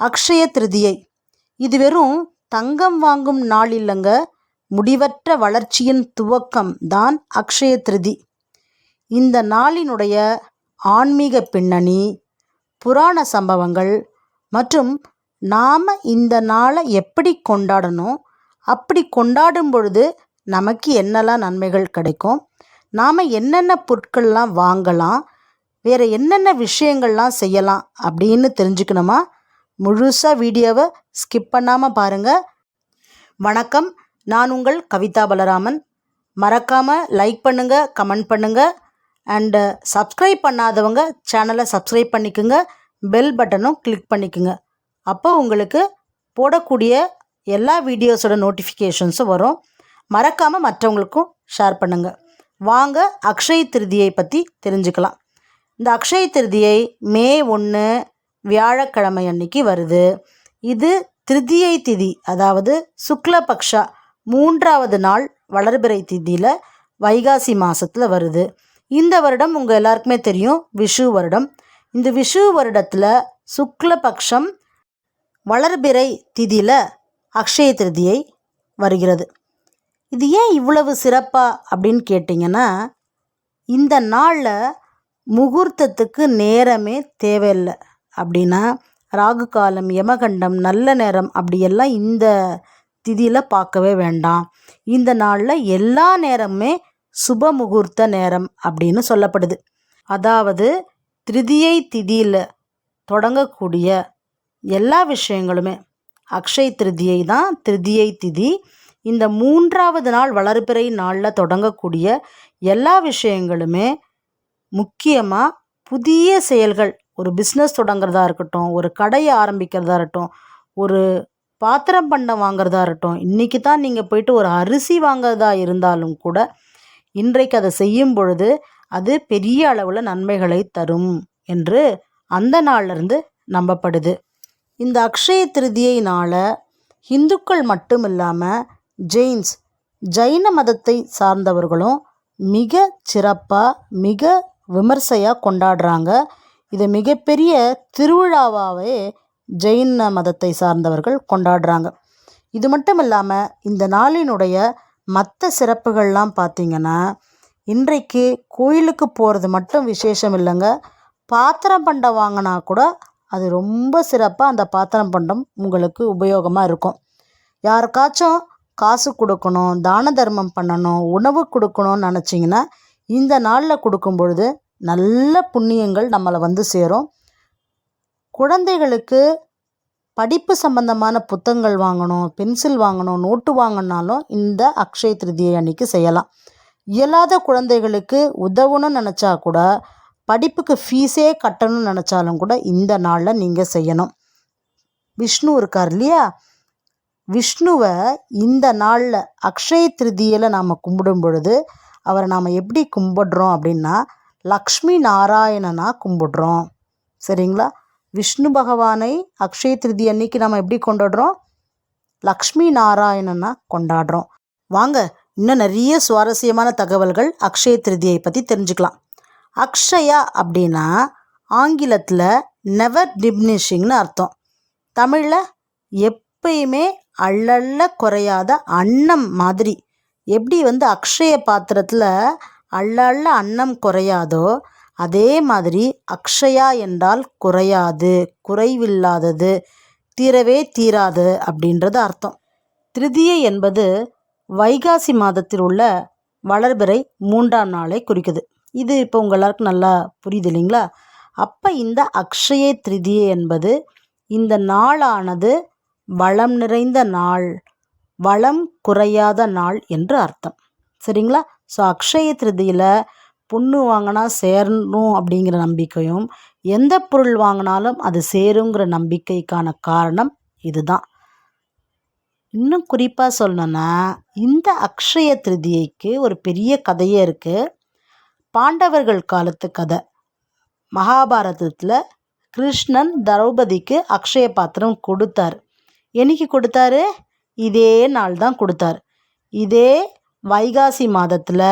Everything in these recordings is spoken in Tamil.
அக்ஷய திருதியை. இது வெறும் தங்கம் வாங்கும் நாள் இல்லைங்க முடிவற்ற வளர்ச்சியின் துவக்கம் தான் அக்ஷய திருதி. இந்த நாளினுடைய ஆன்மீக பின்னணி புராண சம்பவங்கள் மற்றும் நாம் இந்த நாளை எப்படி கொண்டாடணும் அப்படி கொண்டாடும் பொழுது நமக்கு என்னெல்லாம் நன்மைகள் கிடைக்கும் நாம் என்னென்ன பொருட்கள்லாம் வாங்கலாம் வேறு என்னென்ன விஷயங்கள்லாம் செய்யலாம் அப்படின்னு தெரிஞ்சுக்கணுமா? முழுசாக வீடியோவை ஸ்கிப் பண்ணாமல் பாருங்கள் வணக்கம் நான் உங்கள் கவிதா பலராமன். மறக்காமல் லைக் பண்ணுங்கள் கமெண்ட் பண்ணுங்கள் அண்டு சப்ஸ்கிரைப் பண்ணாதவங்க சேனலை சப்ஸ்கிரைப் பண்ணிக்கோங்க. பெல் பட்டனும் கிளிக் பண்ணிக்கோங்க. அப்போ உங்களுக்கு போடக்கூடிய எல்லா வீடியோஸோட நோட்டிஃபிகேஷன்ஸும் வரும். மறக்காமல் மற்றவங்களுக்கும் ஷேர் பண்ணுங்கள் வாங்க அக்ஷய திருதியை பற்றி தெரிஞ்சுக்கலாம். இந்த அக்ஷய திருதியை மே ஒன்று வியாழக்கிழமை அன்னைக்கு வருது. இது திருதியை திதி அதாவது சுக்லபக்ஷா மூன்றாவது நாள் வளர்பிறை திதியில் வைகாசி மாதத்தில் வருது. இந்த வருடம் உங்கள் எல்லாருக்குமே தெரியும் விஷு வருடம். இந்த விஷு வருடத்தில் சுக்லபக்ஷம் வளர்பிறை திதியில் அக்ஷய திருதியை வருகிறது. இது ஏன் இவ்வளவு சிறப்பாக அப்படின்னு கேட்டிங்கன்னா இந்த நாளில் முகூர்த்தத்துக்கு நேரமே தேவையில்லை. அப்படின்னா ராகு காலம் யமகண்டம் நல்ல நேரம் அப்படியெல்லாம் இந்த திதியில் பார்க்கவே வேண்டாம். இந்த நாளில் எல்லா நேரமுமே சுப முகூர்த்த நேரம் அப்படின்னு சொல்லப்படுது. அதாவது திருதியை திதியில் தொடங்கக்கூடிய எல்லா விஷயங்களுமே. அக்ஷய திருதியை தான் திருதியை திதி. இந்த மூன்றாவது நாள் வளர்பிறை நாளில் தொடங்கக்கூடிய எல்லா விஷயங்களுமே முக்கியமாக புதிய செயல்கள் ஒரு பிஸ்னஸ் தொடங்குறதா இருக்கட்டும் ஒரு கடையை ஆரம்பிக்கிறதா இருக்கட்டும் ஒரு பாத்திரம் பண்டம் வாங்குறதா இருக்கட்டும் இன்றைக்கி தான் நீங்கள் போயிட்டு ஒரு அரிசி வாங்குறதா இருந்தாலும் கூட இன்றைக்கு அதை செய்யும் பொழுது அது பெரிய அளவில் நன்மைகளை தரும் என்று அந்த நாள்லேருந்து நம்பப்படுது. இந்த அக்ஷய திருதியை நாளை இந்துக்கள் மட்டும் இல்லாமல் ஜெயின்ஸ் ஜைன மதத்தை சார்ந்தவர்களும் மிக சிறப்பாக மிக விமர்சையாக கொண்டாடுறாங்க. இது மிகப்பெரிய திருவிழாவாகவே ஜெயின மதத்தை சார்ந்தவர்கள் கொண்டாடுறாங்க. இது மட்டும் இல்லாமல் இந்த நாளினுடைய மற்ற சிறப்புகள்லாம் பார்த்திங்கன்னா இன்றைக்கு கோயிலுக்கு போகிறது மட்டும் விசேஷம் இல்லைங்க. பாத்திரம் பண்டம் வாங்கினா கூட அது ரொம்ப சிறப்பாக அந்த பாத்திரம் பண்டம் உங்களுக்கு உபயோகமாக இருக்கும். யாருக்காச்சும் காசு கொடுக்கணும் தான தர்மம் பண்ணணும் உணவு கொடுக்கணும்னு நினச்சிங்கன்னா இந்த நாளில் கொடுக்கும் பொழுது நல்ல புண்ணியங்கள் நம்மளை வந்து சேரும். குழந்தைகளுக்கு படிப்பு சம்பந்தமான புத்தகங்கள் வாங்கணும் பென்சில் வாங்கணும் நோட்டு வாங்கினாலும் இந்த அக்ஷய திருதியை அன்னைக்கு செய்யலாம். இயலாத குழந்தைகளுக்கு உதவணும்னு நினச்சா கூட படிப்புக்கு ஃபீஸே கட்டணும்னு நினச்சாலும் கூட இந்த நாளில் நீங்கள் செய்யணும். விஷ்ணு இருக்கார் இல்லையா? விஷ்ணுவை இந்த நாளில் அக்ஷய திருதியில் நாம் கும்பிடும் பொழுது அவரை நாம் எப்படி கும்பிடுறோம் அப்படின்னா லக்ஷ்மி நாராயணனாக கும்பிடுறோம். சரிங்களா? விஷ்ணு பகவானை அக்ஷய திருதி அன்னைக்கு நம்ம எப்படி கொண்டாடுறோம்? லக்ஷ்மி நாராயணனாக கொண்டாடுறோம். வாங்க இன்னும் நிறைய சுவாரஸ்யமான தகவல்கள் அக்ஷய திருதியை பற்றி தெரிஞ்சுக்கலாம். அக்ஷயா அப்படின்னா ஆங்கிலத்தில் நெவர் டிப்னிஷிங்னு அர்த்தம். தமிழில் எப்பயுமே அள்ளள்ள குறையாத அன்னம் மாதிரி. எப்படி வந்து அக்ஷய பாத்திரத்தில் அள்ள அள்ள அன்னம் குறையாதோ அதே மாதிரி அக்ஷயா என்றால் குறையாது குறைவில்லாதது தீரவே தீராது அப்படின்றது அர்த்தம். திருதியை என்பது வைகாசி மாதத்தில் உள்ள வளர்பிறை மூன்றாம் நாளை குறிக்குது. இது இப்போ உங்கள் எல்லாருக்கும் நல்லா புரியுது இல்லைங்களா? அப்போ இந்த அக்ஷய திருதியை என்பது இந்த நாளானது வளம் நிறைந்த நாள் வளம் குறையாத நாள் என்று அர்த்தம். சரிங்களா? ஸோ அக்ஷய திருதியில் பொண்ணு வாங்கினா சேரணும் அப்படிங்கிற நம்பிக்கையும் எந்த பொருள் வாங்கினாலும் அது சேருங்கிற நம்பிக்கைக்கான காரணம் இதுதான். இன்னும் குறிப்பாக சொல்லணுன்னா இந்த அக்ஷய திருதியைக்கு ஒரு பெரிய கதையே இருக்குது பாண்டவர்கள் காலத்து கதை. மகாபாரதத்தில் கிருஷ்ணன் திரௌபதிக்கு அக்ஷய பாத்திரம் கொடுத்தார். என்னைக்கு கொடுத்தாரு? இதே நாள் தான் கொடுத்தார். இதே வைகாசி மாதத்தில்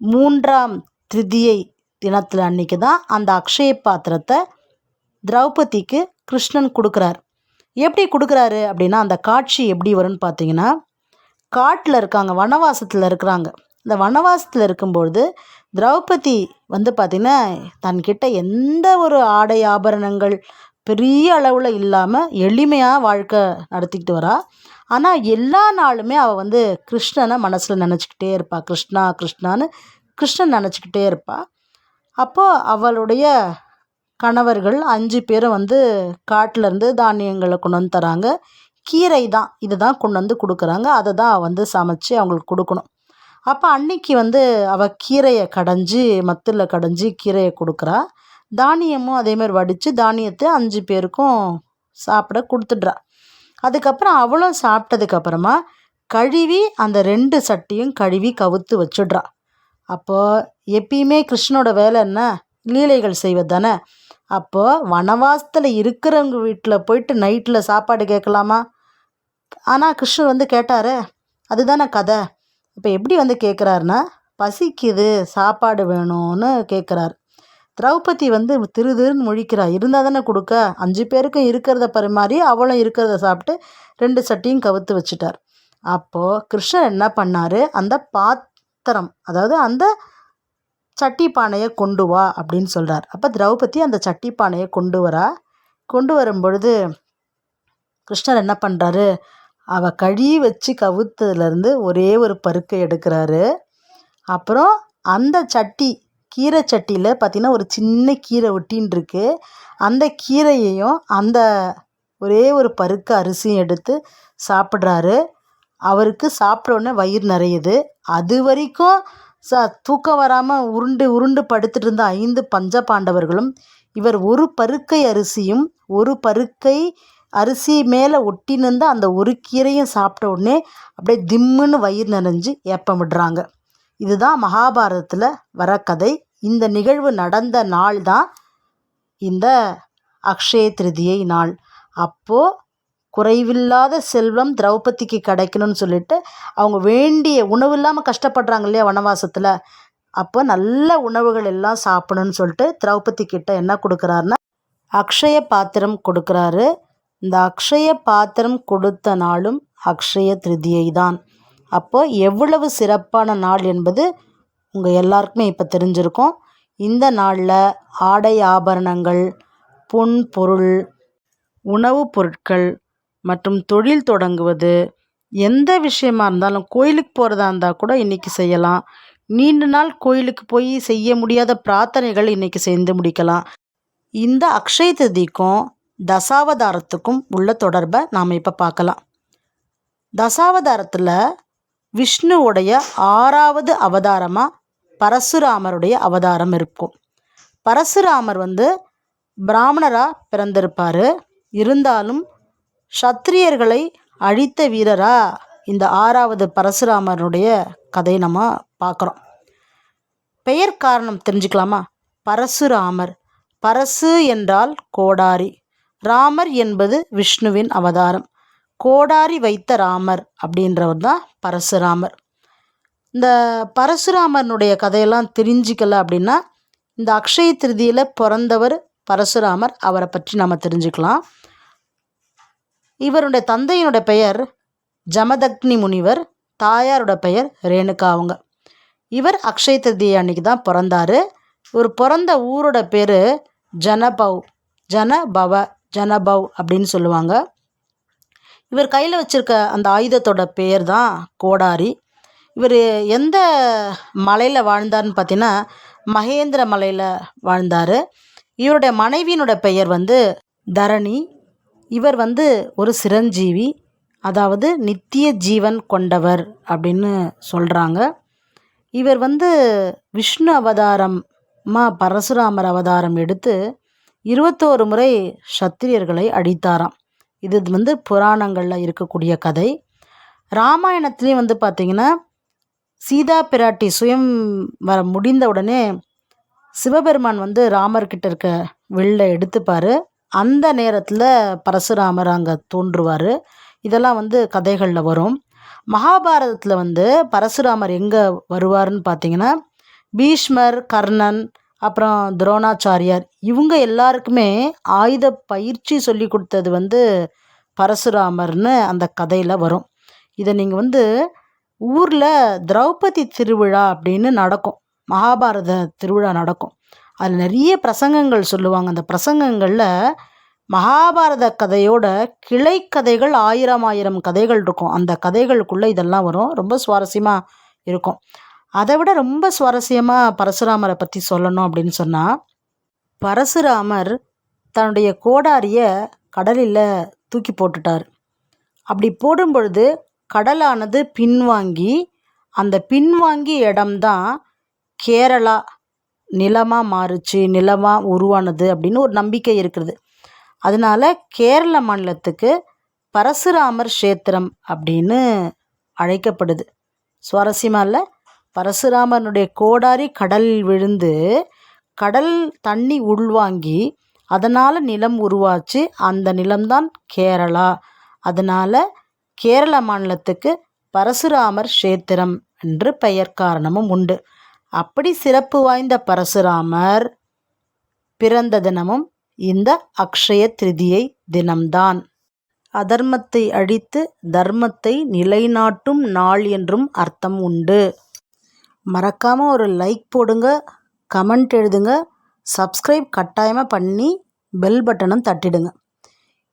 மூன்றாம் திருதியை தினத்தில் அன்னைக்கு தான் அந்த அக்ஷய பாத்திரத்தை திரௌபதிக்கு கிருஷ்ணன் கொடுக்குறார். எப்படி கொடுக்குறாரு அப்படின்னா அந்த காட்சி எப்படி வரும்னு பார்த்தீங்கன்னா காட்டில் இருக்காங்க வனவாசத்தில் இருக்கிறாங்க. இந்த வனவாசத்தில் இருக்கும்பொழுது திரௌபதி வந்து பார்த்திங்கன்னா தன்கிட்ட எந்த ஒரு ஆடை ஆபரணங்கள் பெரிய அளவில் இல்லாமல் எளிமையாக வாழ்க்கை நடத்திக்கிட்டு வரா. ஆனால் எல்லா நாளுமே அவள் வந்து கிருஷ்ணனை மனசில் நினச்சிக்கிட்டே இருப்பாள் கிருஷ்ணா கிருஷ்ணான்னு கிருஷ்ணன் நினச்சிக்கிட்டே இருப்பாள் அப்போது அவளுடைய கணவர்கள் அஞ்சு பேரும் வந்து காட்டிலேருந்து தானியங்களை கொண்டு வந்து தராங்க. கீரை தான் இது தான் கொண்டு வந்து கொடுக்குறாங்க. அதை தான் வந்து சமைச்சு அவங்களுக்கு கொடுக்கணும். அப்போ அன்னைக்கு வந்து அவள் கீரையை கடைஞ்சி மத்தில் கடைஞ்சி கீரையை கொடுக்குறா. தானியமும் அதேமாதிரி வடித்து தானியத்தை அஞ்சு பேருக்கும் சாப்பிட கொடுத்துட்றா. அதுக்கப்புறம் அவளும் சாப்பிட்டதுக்கப்புறமா கழுவி அந்த ரெண்டு சட்டியும் கழுவி கவுத்து வச்சிடுறா. அப்போது எப்பயுமே கிருஷ்ணனோட வேலை என்ன? லீலைகள் செய்வது தானே. அப்போது வனவாசத்தில் இருக்கிறவங்க வீட்டில் போயிட்டு நைட்டில் சாப்பாடு கேட்கலாமா? ஆனால் கிருஷ்ணர் வந்து கேட்டாரே அதுதானே கதை. இப்போ எப்படி வந்து கேட்குறாருன்னா பசிக்குது சாப்பாடு வேணும்னு கேட்குறாரு திரௌபதி வந்து திரு திருன்னு முழிக்கிறா. இருந்தால் தானே கொடுக்க? அஞ்சு பேருக்கும் இருக்கிறத பரிமாறி அவளும் இருக்கிறத சாப்பிட்டு ரெண்டு சட்டியும் கவுத்து வச்சுட்டார். அப்போது கிருஷ்ணர் என்ன பண்ணார்? அந்த பாத்திரம் அதாவது அந்த சட்டி பானையை கொண்டு வா அப்படின்னு சொல்கிறார் அப்போ திரௌபதி அந்த சட்டி பானையை கொண்டு வரா. கொண்டு வரும் பொழுது கிருஷ்ணர் என்ன பண்ணுறாரு அவள் கழி வச்சு கவுத்ததுலேருந்து ஒரே ஒரு பருக்கை எடுக்கிறாரு. அப்புறம் அந்த சட்டி கீரை சட்டியில் பார்த்திங்கன்னா ஒரு சின்ன கீரை ஒட்டின்னு அந்த கீரையையும் அந்த ஒரே ஒரு பருக்க அரிசியும் எடுத்து சாப்பிட்றாரு. அவருக்கு சாப்பிட்ட உடனே வயிறு நிறையுது. அது வரைக்கும் ச தூக்கம் வராமல் உருண்டு உருண்டு படுத்துட்டு இருந்த ஐந்து பஞ்ச பாண்டவர்களும் இவர் ஒரு பருக்கை அரிசியும் ஒரு பருக்கை அரிசி மேலே ஒட்டினிருந்த அந்த ஒரு கீரையும் சாப்பிட்ட உடனே அப்படியே திம்முன்னு வயிறு நிறைஞ்சு ஏப்பம் விடுறாங்க இதுதான் மகாபாரதத்தில் வர கதை. இந்த நிகழ்வு நடந்த நாள் தான் இந்த அக்ஷய திருதியை நாள். அப்போது குறைவில்லாத செல்வம் திரௌபதிக்கு கிடைக்கணும்னு சொல்லிட்டு அவங்க வேண்டிய உணவு இல்லாமல் கஷ்டப்படுறாங்க இல்லையா வனவாசத்தில். அப்போ நல்ல உணவுகள் எல்லாம் சாப்பிடணும்னு சொல்லிட்டு திரௌபதி கிட்ட என்ன கொடுக்குறாருன்னா அக்ஷய பாத்திரம் கொடுக்குறாரு. இந்த அக்ஷய பாத்திரம் கொடுத்த நாளும் அக்ஷய திருதியை தான் அப்போது எவ்வளவு சிறப்பான நாள் என்பது உங்கள் எல்லாருக்குமே இப்போ தெரிஞ்சிருக்கும். இந்த நாளில் ஆடை ஆபரணங்கள் பொன் பொருள் உணவுப் பொருட்கள் மற்றும் தொழில் தொடங்குவது எந்த விஷயமா இருந்தாலும் கோயிலுக்கு போகிறதா இருந்தால் கூட இன்றைக்கி செய்யலாம். நீண்ட நாள் கோயிலுக்கு போய் செய்ய முடியாத பிரார்த்தனைகள் இன்றைக்கி செய்து முடிக்கலாம். இந்த அக்ஷய திதிக்கும் தசாவதாரத்துக்கும் உள்ள தொடர்பை நாம் இப்போ பார்க்கலாம். தசாவதாரத்தில் விஷ்ணுவுடைய ஆறாவது அவதாரமாக பரசுராமருடைய அவதாரம் இருக்கும். பரசுராமர் வந்து பிராமணராக பிறந்திருப்பார். இருந்தாலும் சத்திரியர்களை அழித்த வீரராக இந்த ஆறாவது பரசுராமருடைய கதையை நம்ம பார்க்குறோம். பெயர் காரணம் தெரிஞ்சுக்கலாமா? பரசுராமர். பரசு என்றால் கோடாரி. ராமர் என்பது விஷ்ணுவின் அவதாரம். கோடாரி வைத்த ராமர் அப்படின்றவர் தான் பரசுராமர். இந்த பரசுராமனுடைய கதையெல்லாம் தெரிஞ்சிக்கல அப்படின்னா இந்த அக்ஷய திருதியில் பிறந்தவர் பரசுராமர். அவரை பற்றி நம்ம தெரிஞ்சுக்கலாம். இவருடைய தந்தையினுடைய பெயர் ஜமதக்னி முனிவர் தாயாரோட பெயர் ரேணுகா அவங்க. இவர் அக்ஷய திருதி அன்னைக்கு தான் பிறந்தார். இவர் பிறந்த ஊரோட பேர் ஜனபவ் ஜனபவ ஜனபவ் அப்படின்னு சொல்லுவாங்க. இவர் கையில் வச்சுருக்க அந்த ஆயுதத்தோட பேர் தான் கோடாரி. இவர் எந்த மலையில் வாழ்ந்தார்னு பார்த்தீங்கன்னா மகேந்திர மலையில் வாழ்ந்தார். இவருடைய மனைவியினோட பெயர் வந்து தரணி. இவர் வந்து ஒரு சிரஞ்சீவி அதாவது நித்திய ஜீவன் கொண்டவர் அப்படின்னு சொல்கிறாங்க இவர் வந்து விஷ்ணு அவதாரமாக பரசுராமர் அவதாரம் எடுத்து இருபத்தோரு முறை சத்திரியர்களை அடித்தாராம். இது வந்து புராணங்களில் இருக்கக்கூடிய கதை. ராமாயணத்துலேயும் வந்து பார்த்திங்கன்னா சீதா பிராட்டி சுயம் வர முடிந்த உடனே சிவபெருமான் வந்து ராமர்கிட்ட இருக்க வெளில எடுத்துப்பார். அந்த நேரத்தில் பரசுராமர் அங்கே தோன்றுவார். இதெல்லாம் வந்து கதைகளில் வரும். மகாபாரதத்தில் வந்து பரசுராமர் எங்கே வருவார்னு பார்த்தீங்கன்னா பீஷ்மர் கர்ணன் அப்புறம் துரோணாச்சாரியார். இவங்க எல்லாருக்குமே ஆயுத பயிற்சி சொல்லி கொடுத்தது வந்து பரசுராமர்னு அந்த கதையில் வரும். இதை நீங்கள் வந்து ஊரில் திரௌபதி திருவிழா அப்படின்னு நடக்கும். மகாபாரத திருவிழா நடக்கும். அதில் நிறைய பிரசங்கங்கள் சொல்லுவாங்க. அந்த பிரசங்கங்களில் மகாபாரத கதையோட கிளை கதைகள் ஆயிரம் ஆயிரம் கதைகள் இருக்கும். அந்த கதைகளுக்குள்ளே இதெல்லாம் வரும். ரொம்ப சுவாரஸ்யமாக இருக்கும். அதை விட ரொம்ப சுவாரஸ்யமாக பரசுராமரை பற்றி சொல்லணும் அப்படின்னு சொன்னால் பரசுராமர் தன்னுடைய கோடாரியை கடலில் தூக்கி போட்டுட்டார். அப்படி போடும் பொழுது கடலானது பின்வாங்கி அந்த பின்வாங்கிய இடம்தான் கேரளா நிலமாக மாறுச்சு நிலமாக உருவானது அப்படின்னு ஒரு நம்பிக்கை இருக்கிறது. அதனால கேரள மாநிலத்துக்கு பரசுராமர் கஷேத்திரம் அப்படின்னு அழைக்கப்படுது. சுவாரஸ்யமாக இல்லை? பரசுராமனுடைய கோடாரி கடலில் விழுந்து கடல் தண்ணி உள்வாங்கி அதனால் நிலம் உருவாச்சு. அந்த நிலம்தான் கேரளா. அதனால் கேரள மாநிலத்துக்கு பரசுராமர் க்ஷேத்திரம் என்று பெயர் காரணமும் உண்டு. அப்படி சிறப்பு வாய்ந்த பரசுராமர் பிறந்த தினமும் இந்த அக்ஷய திருதியை தினம்தான். அதர்மத்தை அழித்து தர்மத்தை நிலைநாட்டும் நாள் என்றும் அர்த்தம் உண்டு. மறக்காமல் ஒரு லைக் போடுங்க கமெண்ட் எழுதுங்க சப்ஸ்கிரைப் கட்டாயமாக பண்ணி பெல் பட்டனும் தட்டிடுங்க.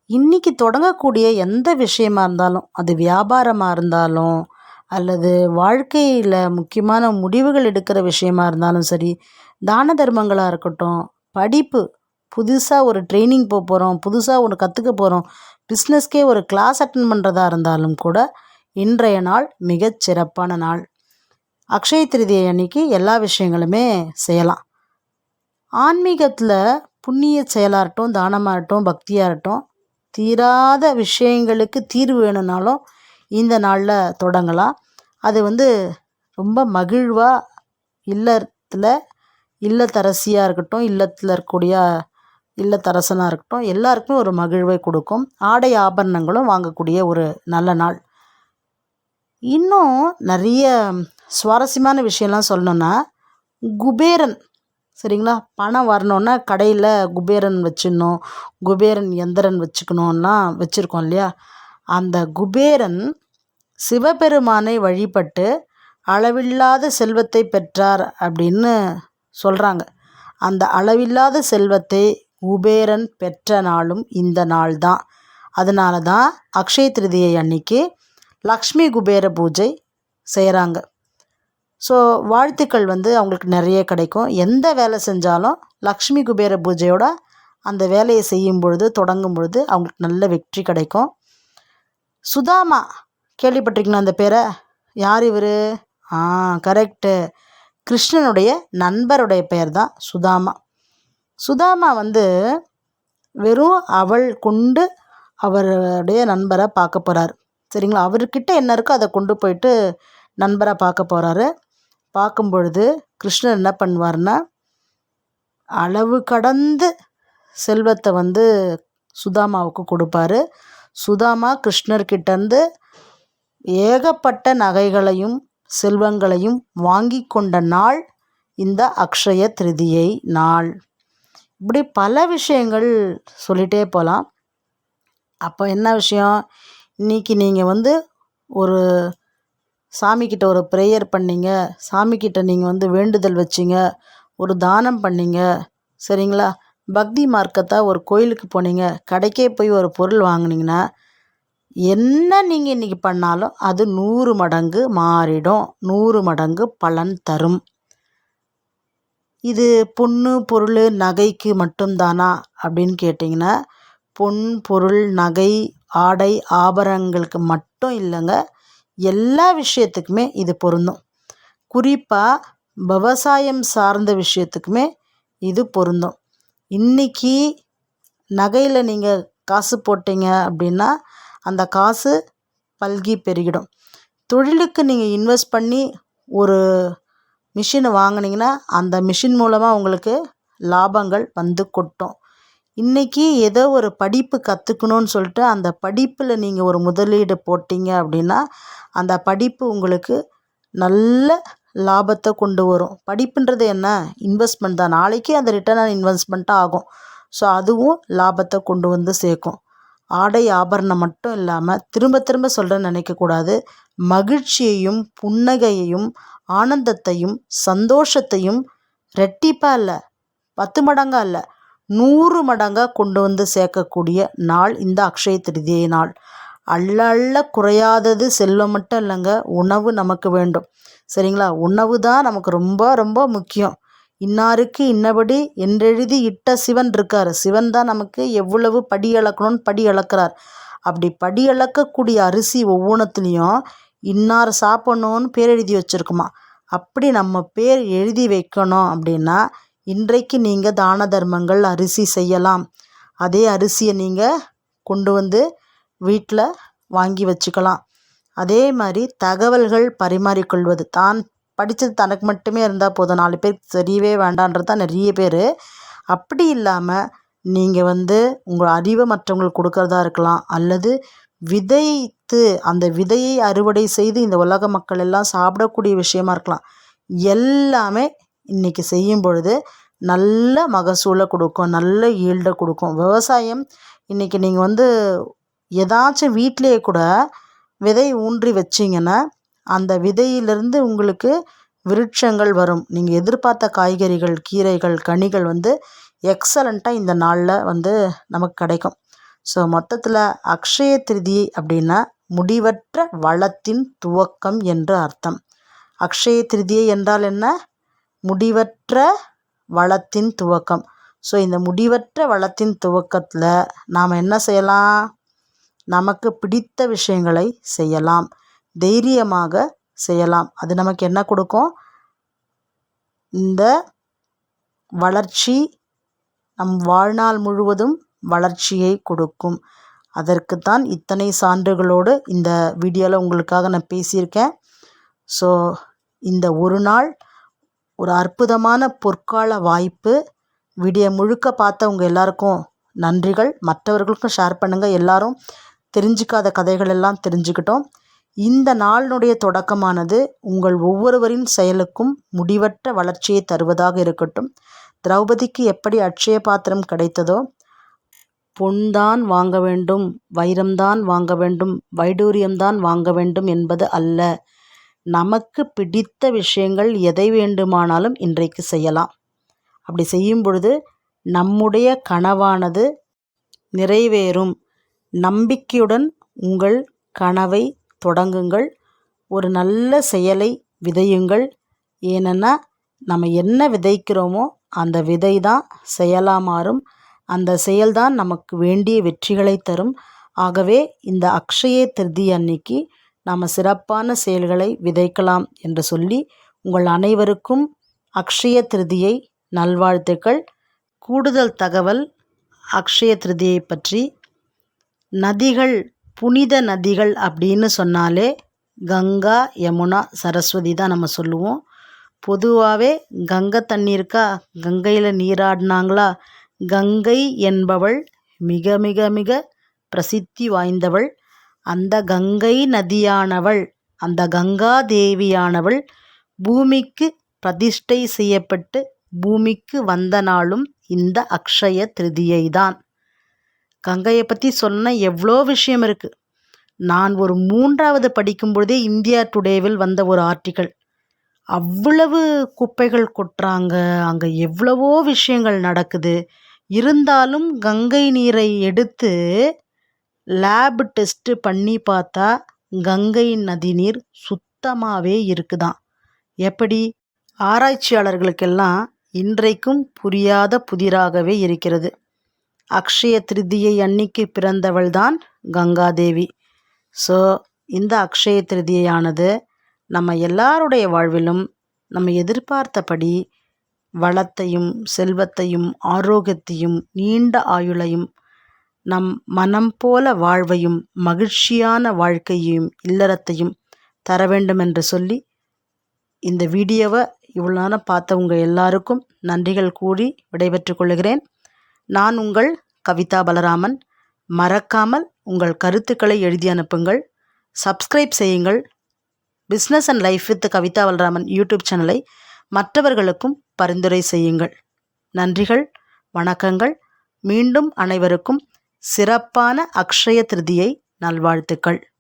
இன்றைக்கி தொடங்கக்கூடிய எந்த விஷயமா இருந்தாலும் அது வியாபாரமாக இருந்தாலும் அல்லது வாழ்க்கையில் முக்கியமான முடிவுகள் எடுக்கிற விஷயமா இருந்தாலும் சரி தான தர்மங்களாக இருக்கட்டும் படிப்பு புதுசாக ஒரு ட்ரைனிங் போக போகிறோம் புதுசாக ஒன்று கற்றுக்க போகிறோம் பிஸ்னஸ்க்கே ஒரு கிளாஸ் அட்டன் பண்ணுறதா இருந்தாலும் கூட இன்றைய நாள் மிகச் சிறப்பான நாள். அக்ஷய திருதியை அன்னைக்கு எல்லா விஷயங்களுமே செய்யலாம். ஆன்மீகத்தில் புண்ணிய செயலாகட்டும் தானமாகட்டும் பக்தியாகட்டும் தீராத விஷயங்களுக்கு தீர்வு வேணும்னாலும் இந்த நாளில் தொடங்கலாம். அது வந்து ரொம்ப மகிழ்வாக இல்லத்தில் இல்லத்தரசியாக இருக்கட்டும் இல்லத்தில் இருக்கக்கூடிய இல்லத்தரசனாக இருக்கட்டும் எல்லாருக்குமே ஒரு மகிழ்வை கொடுக்கும். ஆடை ஆபரணங்களும் வாங்கக்கூடிய ஒரு நல்ல நாள். இன்னும் நிறைய சுவாரஸ்யமான விஷயம்லாம் சொல்லணுன்னா குபேரன் சரிங்களா? பணம் வரணுன்னா கடையில் குபேரன் வச்சிடணும் குபேரன் எந்திரன் வச்சுக்கணுன்னா வச்சுருக்கோம் இல்லையா? அந்த குபேரன் சிவபெருமானை வழிபட்டு அளவில்லாத செல்வத்தை பெற்றார் அப்படின்னு சொல்கிறாங்க அந்த அளவில்லாத செல்வத்தை குபேரன் பெற்ற நாளும் இந்த நாள் தான். அதனால தான் அக்ஷய திருதியை அன்னைக்கு லக்ஷ்மி குபேர பூஜை செய்கிறாங்க ஸோ வாழ்த்துக்கள் வந்து அவங்களுக்கு நிறைய கிடைக்கும். எந்த வேலை செஞ்சாலும் லக்ஷ்மி குபேர பூஜையோட அந்த வேலையை செய்யும் பொழுது தொடங்கும் பொழுது அவங்களுக்கு நல்ல வெற்றி கிடைக்கும். சுதாமா கேள்விப்பட்டிருக்கீங்களா அந்த பேரை? யார் இவர்? ஆ கரெக்டு கிருஷ்ணனுடைய நண்பருடைய பெயர் தான் சுதாமா. சுதாமா வந்து வெறும் அவள் கொண்டு அவருடைய நண்பரை பார்க்க போகிறார் சரிங்களா? அவர்கிட்ட என்ன இருக்கோ அதை கொண்டு போயிட்டு நண்பராக பார்க்க போகிறாரு பார்க்கும் பொழுது கிருஷ்ணர் என்ன பண்ணுவார்னா அளவு கடந்து செல்வத்தை வந்து சுதாமாவுக்கு கொடுப்பாரு. சுதாமா கிருஷ்ணர்கிட்டேருந்து ஏகப்பட்ட நகைகளையும் செல்வங்களையும் வாங்கி கொண்ட நாள் இந்த அக்ஷய திருதியை நாள். இப்படி பல விஷயங்கள் சொல்லிகிட்டே போகலாம் அப்போ என்ன விஷயம்? இன்றைக்கி நீங்கள் வந்து ஒரு சாமிக்கிட்ட ஒரு ப்ரேயர் பண்ணீங்க. சாமிக்கிட்ட நீங்கள் வந்து வேண்டுதல் வச்சிங்க. ஒரு தானம் பண்ணீங்க. சரிங்களா? பக்தி மார்க்கத்தாக ஒரு கோயிலுக்கு போனீங்க. கடைக்கே போய் ஒரு பொருள் வாங்கினீங்கன்னா என்ன நீங்கள் இன்றைக்கி பண்ணாலும் அது நூறு மடங்கு மாறிடும். நூறு மடங்கு பலன் தரும். இது பொண்ணு பொருள் நகைக்கு மட்டும்தானா அப்படின்னு கேட்டிங்கன்னா பொன் பொருள் நகை ஆடை ஆபரணங்களுக்கு மட்டும் இல்லைங்க. எல்லா விஷயத்துக்குமே இது பொருந்தும். குறிப்பாக விவசாயம் சார்ந்த விஷயத்துக்குமே இது பொருந்தும். இன்றைக்கி நகையில் நீங்கள் காசு போட்டீங்க அப்படின்னா அந்த காசு பல்கி பெருகிடும். தொழிலுக்கு நீங்கள் இன்வெஸ்ட் பண்ணி ஒரு மிஷினை வாங்கினீங்கன்னா அந்த மிஷின் மூலமாக உங்களுக்கு லாபங்கள் வந்து கொட்டும். இன்றைக்கி ஏதோ ஒரு படிப்பு கற்றுக்கணுன்னு சொல்லிட்டு அந்த படிப்பில் நீங்கள் ஒரு முதலீடு போட்டிங்க அப்படின்னா அந்த படிப்பு உங்களுக்கு நல்ல லாபத்தை கொண்டு வரும். படிப்புன்றது என்ன? இன்வெஸ்ட்மெண்ட் தான். நாளைக்கு அந்த ரிட்டர்ன் ஆன் இன்வெஸ்ட்மெண்ட்டாக ஆகும். ஸோ அதுவும் லாபத்தை கொண்டு வந்து சேர்க்கும். ஆடை ஆபரணம் மட்டும் இல்லாமல் திரும்ப திரும்ப சொல்கிறேன்னு நினைக்கக்கூடாது மகிழ்ச்சியையும் புன்னகையையும் ஆனந்தத்தையும் சந்தோஷத்தையும் ரெட்டிப்பாக இல்லை பத்து மடங்கா இல்லை நூறு மடங்காக கொண்டு வந்து சேர்க்கக்கூடிய நாள் இந்த அக்ஷய திருதியை நாள். அள்ள அள்ள குறையாதது செல்வம் மட்டும் இல்லைங்க உணவு நமக்கு வேண்டும். சரிங்களா? உணவு தான் நமக்கு ரொம்ப ரொம்ப முக்கியம். இன்னாருக்கு இன்னபடி என்றெழுதி இட்ட சிவன் இருக்கார். சிவன் தான் நமக்கு எவ்வளவு படி இழக்கணும்னு படி இழக்கிறார் அப்படி படி இழக்கக்கூடிய அரிசி ஒவ்வொன்றத்துலேயும் இன்னார் சாப்பிட்ணுன்னு பேர் எழுதி வச்சுருக்குமா? அப்படி நம்ம பேர் எழுதி வைக்கணும் அப்படின்னா இன்றைக்கு நீங்கள் தான தர்மங்கள் அரிசி செய்யலாம். அதே அரிசியை நீங்கள் கொண்டு வந்து வீட்டில் வாங்கி வச்சுக்கலாம். அதே மாதிரி தகவல்கள் பரிமாறிக்கொள்வது. தான் படித்தது தனக்கு மட்டுமே இருந்தால் போதும். நாலு பேருக்கு தெரியவே வேண்டான்றது தான் நிறைய பேர். அப்படி இல்லாமல் நீங்கள் வந்து உங்கள் அறிவை மற்றவங்களுக்கு கொடுக்கறதா இருக்கலாம். அல்லது விதைத்து அந்த விதையை அறுவடை செய்து இந்த உலக மக்கள் எல்லாம் சாப்பிடக்கூடிய விஷயமா இருக்கலாம். எல்லாமே இன்றைக்கி செய்யும் பொழுது நல்ல மகசூலை கொடுக்கும். நல்ல ஈல்டை கொடுக்கும். விவசாயம் இன்றைக்கி நீங்கள் வந்து ஏதாச்சும் வீட்டிலேயே கூட விதை ஊன்றி வச்சிங்கன்னா அந்த விதையிலிருந்து உங்களுக்கு விருட்சங்கள் வரும். நீங்கள் எதிர்பார்த்த காய்கறிகள் கீரைகள் கனிகள் வந்து எக்ஸலண்ட்டாக இந்த நாளில் வந்து நமக்கு கிடைக்கும். ஸோ மொத்தத்தில் அக்ஷய திருதி அப்படின்னா முடிவற்ற வளத்தின் துவக்கம் என்று அர்த்தம். அக்ஷய திருதியை என்றால் என்ன? முடிவற்ற வளத்தின் துவக்கம். ஸோ இந்த முடிவற்ற வளத்தின் துவக்கத்தில் நாம் என்ன செய்யலாம்? நமக்கு பிடித்த விஷயங்களை செய்யலாம். தைரியமாக செய்யலாம். அது நமக்கு என்ன கொடுக்கும்? இந்த வளர்ச்சி நம் வாழ்நாள் முழுவதும் வளர்ச்சியை கொடுக்கும். அதற்குத்தான் இத்தனை சான்றுகளோடு இந்த வீடியோவில் உங்களுக்காக நான் பேசியிருக்கேன். ஸோ இந்த ஒரு நாள் ஒரு அற்புதமான பொற்கால வாய்ப்பு. வீடியோ முழுக்க பார்த்தவங்க எல்லாருக்கும் நன்றிகள். மற்றவர்களுக்கும் ஷேர் பண்ணுங்கள் எல்லாரும் தெரிஞ்சிக்காத கதைகள் எல்லாம் தெரிஞ்சுக்கிட்டோம். இந்த நாளினுடைய தொடக்கமானது உங்கள் ஒவ்வொருவரின் செயலுக்கும் முடிவற்ற வளர்ச்சியை தருவதாக இருக்கட்டும். திரௌபதிக்கு எப்படி அட்சய பாத்திரம் கிடைத்ததோ பொன்தான் வாங்க வேண்டும் வைரம்தான் வாங்க வேண்டும் வைடூரியம்தான் வாங்க வேண்டும் என்பது அல்ல. நமக்கு பிடித்த விஷயங்கள் எதை வேண்டுமானாலும் இன்றைக்கு செய்யலாம். அப்படி செய்யும் பொழுது நம்முடைய கனவானது நிறைவேறும். நம்பிக்கையுடன் உங்கள் கனவை தொடங்குங்கள். ஒரு நல்ல செயலை விதையுங்கள். ஏன்னா நம்ம என்ன விதைக்கிறோமோ அந்த விதை தான் செயலாக மாறும். அந்த செயல்தான் நமக்கு வேண்டிய வெற்றிகளை தரும். ஆகவே இந்த அக்ஷய திருதி அன்னைக்கு நாம் சிறப்பான செயல்களை விதைக்கலாம் என்று சொல்லி உங்கள் அனைவருக்கும் அக்ஷய திருதியை நல்வாழ்த்துக்கள். கூடுதல் தகவல் அக்ஷய திருதியை பற்றி நதிகள் புனித நதிகள் அப்படின்னு சொன்னாலே கங்கா யமுனா சரஸ்வதி தான் நம்ம சொல்லுவோம். பொதுவாகவே கங்கை தண்ணி இருக்கா? கங்கையில் நீராடினாங்களா? கங்கை என்பவள் மிக மிக மிக பிரசித்தி வாய்ந்தவள். அந்த கங்கை நதியானவள் அந்த கங்கா தேவியானவள் பூமிக்கு பிரதிஷ்டை செய்யப்பட்டு பூமிக்கு வந்த நாளும் இந்த அக்ஷய திருதியை தான். கங்கையை பற்றி சொன்ன எவ்வளோ விஷயம் இருக்குது நான் ஒரு மூன்றாவது படிக்கும் பொழுதே இந்தியா டுடேவில் வந்த ஒரு ஆர்டிக்கல். அவ்வளவு குப்பைகள் கொட்டுறாங்க அங்கே எவ்வளவோ விஷயங்கள் நடக்குது. இருந்தாலும் கங்கை நீரை எடுத்து லேப் டெஸ்ட்டு பண்ணி பார்த்தா கங்கை நதி நீர் சுத்தமாகவே இருக்குதான். எப்படி? ஆராய்ச்சியாளர்களுக்கெல்லாம் இன்றைக்கும் புரியாத புதிராகவே இருக்கிறது. அக்ஷய திருதியை அன்னைக்கு பிறந்தவள்தான் கங்காதேவி. ஸோ இந்த அக்ஷய திருதியானது நம்ம எல்லாருடைய வாழ்விலும் நம்ம எதிர்பார்த்தபடி வளத்தையும் செல்வத்தையும் ஆரோக்கியத்தையும் நீண்ட ஆயுளையும் நம் மனம் போல வாழ்வையும் மகிழ்ச்சியான வாழ்க்கையையும் இல்லறத்தையும் தர வேண்டும் என்று சொல்லி இந்த வீடியோவை இவ்வளோ நேரம் பார்த்தவங்க எல்லாருக்கும் நன்றிகள் கூறி விடைபெற்றுக் கொள்கிறேன். நான் உங்கள் கவிதா பலராமன். மறக்காமல் உங்கள் கருத்துக்களை எழுதி அனுப்புங்கள். சப்ஸ்கிரைப் செய்யுங்கள். Business and life with Kavitha Balaraman YouTube சேனலை மற்றவர்களுக்கும் பரிந்துரை செய்யுங்கள். நன்றிகள் வணக்கங்கள். மீண்டும் அனைவருக்கும் சிறப்பான அக்ஷய திருதியை நல்வாழ்த்துக்கள்.